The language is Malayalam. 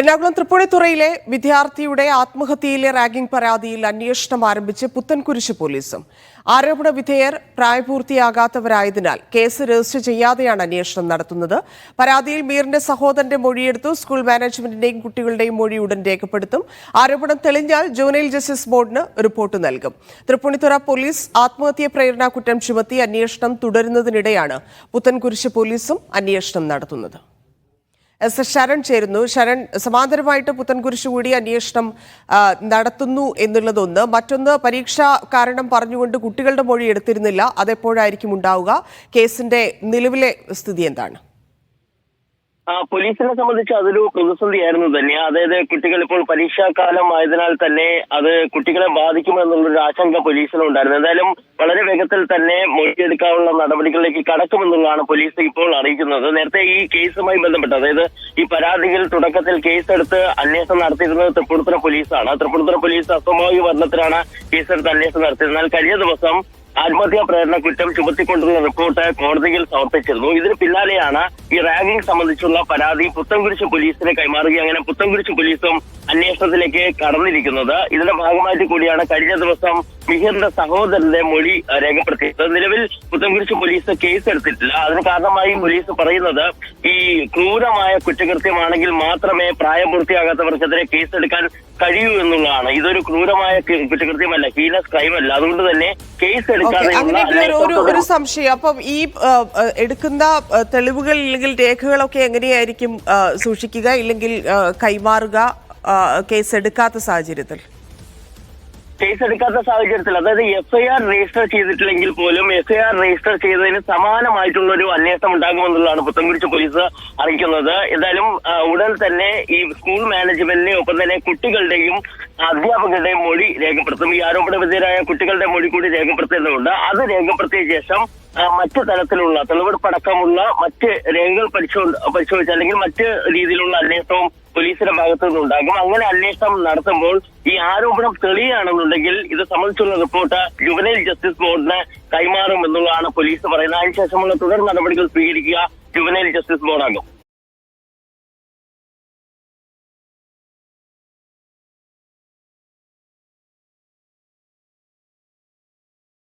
എറണാകുളം തൃപ്പൂണിത്തുറയിലെ വിദ്യാർത്ഥിയുടെ ആത്മഹത്യയിലെ റാഗിംഗ് പരാതിയിൽ അന്വേഷണം ആരംഭിച്ച് പുത്തൻകുരിശ് പോലീസും. ആരോപണ വിധേയർ പ്രായപൂർത്തിയാകാത്തവരായതിനാൽ കേസ് രജിസ്റ്റർ ചെയ്യാതെയാണ് അന്വേഷണം നടത്തുന്നത്. പരാതിയിൽ മീറിന്റെ സഹോദരന്റെ മൊഴിയെടുത്തു സ്കൂൾ മാനേജ്മെന്റിന്റെയും കുട്ടികളുടെയും മൊഴി ഉടൻ രേഖപ്പെടുത്തും. ആരോപണം തെളിഞ്ഞാൽ ജുവനൈൽ ജസ്റ്റിസ് ബോർഡിന് റിപ്പോർട്ട് നൽകും. തൃപ്പൂണിത്തുറ പോലീസ് ആത്മഹത്യ പ്രേരണ കുറ്റം ചുമത്തി അന്വേഷണം തുടരുന്നതിനിടെയാണ് പുത്തൻകുരിശ് പോലീസും അന്വേഷണം നടത്തുന്നത്. എസ് എസ് ശരൺ ചേരുന്നു. ശരൺ സമാന്തരമായിട്ട് പുത്തൻകുരിശ് കൂടി അന്വേഷണം നടത്തുന്നു എന്നുള്ളതൊന്ന്. മറ്റൊന്ന് പരീക്ഷ കാരണം പറഞ്ഞുകൊണ്ട് കുട്ടികളുടെ മൊഴി എടുത്തിരുന്നില്ല. അതെപ്പോഴായിരിക്കും ഉണ്ടാവുക? കേസിന്റെ നിലവിലെ സ്ഥിതി എന്താണ്? പോലീസിനെ സംബന്ധിച്ച് അതൊരു പ്രതിസന്ധിയായിരുന്നു തന്നെ. അതായത് കുട്ടികൾ ഇപ്പോൾ പരീക്ഷാകാലം ആയതിനാൽ തന്നെ അത് കുട്ടികളെ ബാധിക്കുമെന്നുള്ളൊരു ആശങ്ക പോലീസിനുണ്ടായിരുന്നു. എന്തായാലും വളരെ വേഗത്തിൽ തന്നെ മൊഴിയെടുക്കാനുള്ള നടപടികളിലേക്ക് കടക്കുമെന്നുള്ളതാണ് പോലീസ് ഇപ്പോൾ അറിയിക്കുന്നത്. നേരത്തെ ഈ കേസുമായി ബന്ധപ്പെട്ട് അതായത് ഈ പരാതിയിൽ തുടക്കത്തിൽ കേസെടുത്ത് അന്വേഷണം നടത്തിയിരുന്നത് തൃപ്പൂണിത്തുറ പോലീസാണ്. തൃപ്പൂണിത്തുറ പോലീസ് അസ്വാഭാവിക മരണത്തിലാണ് കേസെടുത്ത് അന്വേഷണം നടത്തിയത് എന്നാൽ കഴിഞ്ഞ ദിവസം ആത്മഹത്യാ പ്രേരണ കുറ്റം ചുമത്തിക്കൊണ്ടിരുന്ന റിപ്പോർട്ട് കോടതിയിൽ സമർപ്പിച്ചിരുന്നു. ഇതിന് പിന്നാലെയാണ് ഈ റാഗിംഗ് സംബന്ധിച്ചുള്ള പരാതി പുത്തൻകുരിശ് പോലീസിനെ കൈമാറുകയും അങ്ങനെ പുത്തൻകുരിശ് പോലീസും അന്വേഷണത്തിലേക്ക് കടന്നിരിക്കുന്നത്. ഇതിന്റെ ഭാഗമായിട്ട് കൂടിയാണ് കഴിഞ്ഞ ദിവസം മിഹിറിന്റെ സഹോദരന്റെ മൊഴി രേഖപ്പെടുത്തിയത് നിലവിൽ പുത്തൻകുരിശ് പോലീസ് കേസ് എടുത്തിട്ടില്ല അതിന് കാരണമായി പോലീസ് പറയുന്നത് ഈ ക്രൂരമായ കുറ്റകൃത്യമാണെങ്കിൽ മാത്രമേ പ്രായപൂർത്തിയാകാത്തവർക്കെതിരെ കേസെടുക്കാൻ കഴിയൂ എന്നുള്ളതാണ്. ഇതൊരു ക്രൂരമായ കുറ്റകൃത്യമല്ല ഹീനസ് ക്രൈം അല്ല. അതുകൊണ്ട് തന്നെ കേസ് എടുക്കാതെ ഒരു- സംശയം. അപ്പം ഈ എടുക്കുന്ന തെളിവുകൾ ഇല്ലെങ്കിൽ രേഖകളൊക്കെ എങ്ങനെയായിരിക്കും സൂക്ഷിക്കുക ഇല്ലെങ്കിൽ കൈമാറുക കേസ് എടുക്കാത്ത സാഹചര്യത്തിൽ? കേസ് എടുക്കാത്ത സാഹചര്യത്തിൽ അതായത് എഫ്ഐആർ രജിസ്റ്റർ ചെയ്തിട്ടില്ലെങ്കിൽ പോലും എഫ് ഐ ആർ രജിസ്റ്റർ ചെയ്തതിന് സമാനമായിട്ടുള്ള ഒരു അന്വേഷണം ഉണ്ടാകുമെന്നുള്ളതാണ് പുത്തൻകുരിശ് പോലീസ് അറിയിക്കുന്നത്. എന്തായാലും ഉടൻ തന്നെ ഈ സ്കൂൾ മാനേജ്മെന്റിനെ ഒപ്പം തന്നെ കുട്ടികളുടെയും അധ്യാപകരുടെയും മൊഴി രേഖപ്പെടുത്തും. ഈ ആരോപണ വിധേയരായ കുട്ടികളുടെ മൊഴി കൂടി രേഖപ്പെടുത്തേണ്ടതുണ്ട് അത് രേഖപ്പെടുത്തിയ ശേഷം മറ്റു തരത്തിലുള്ള തെളിവെടുപ്പടക്കമുള്ള മറ്റ് രേഖകൾ പരിശോ പരിശോധിച്ച് അല്ലെങ്കിൽ മറ്റ് രീതിയിലുള്ള അന്വേഷണവും പോലീസിന്റെ ഭാഗത്തു നിന്നുണ്ടാകും അങ്ങനെ അന്വേഷണം നടത്തുമ്പോൾ ഈ ആരോപണം തെളിയുകയാണെന്നുണ്ടെങ്കിൽ ഇത് സംബന്ധിച്ചുള്ള റിപ്പോർട്ട് ജുവനൈൽ ജസ്റ്റിസ് ബോർഡിന് കൈമാറും എന്നുള്ളതാണ് പോലീസ് പറയുന്നത്. അതിനുശേഷമുള്ള തുടർ നടപടികൾ സ്വീകരിക്കുക ജുവനൈൽ ജസ്റ്റിസ് ബോർഡാകും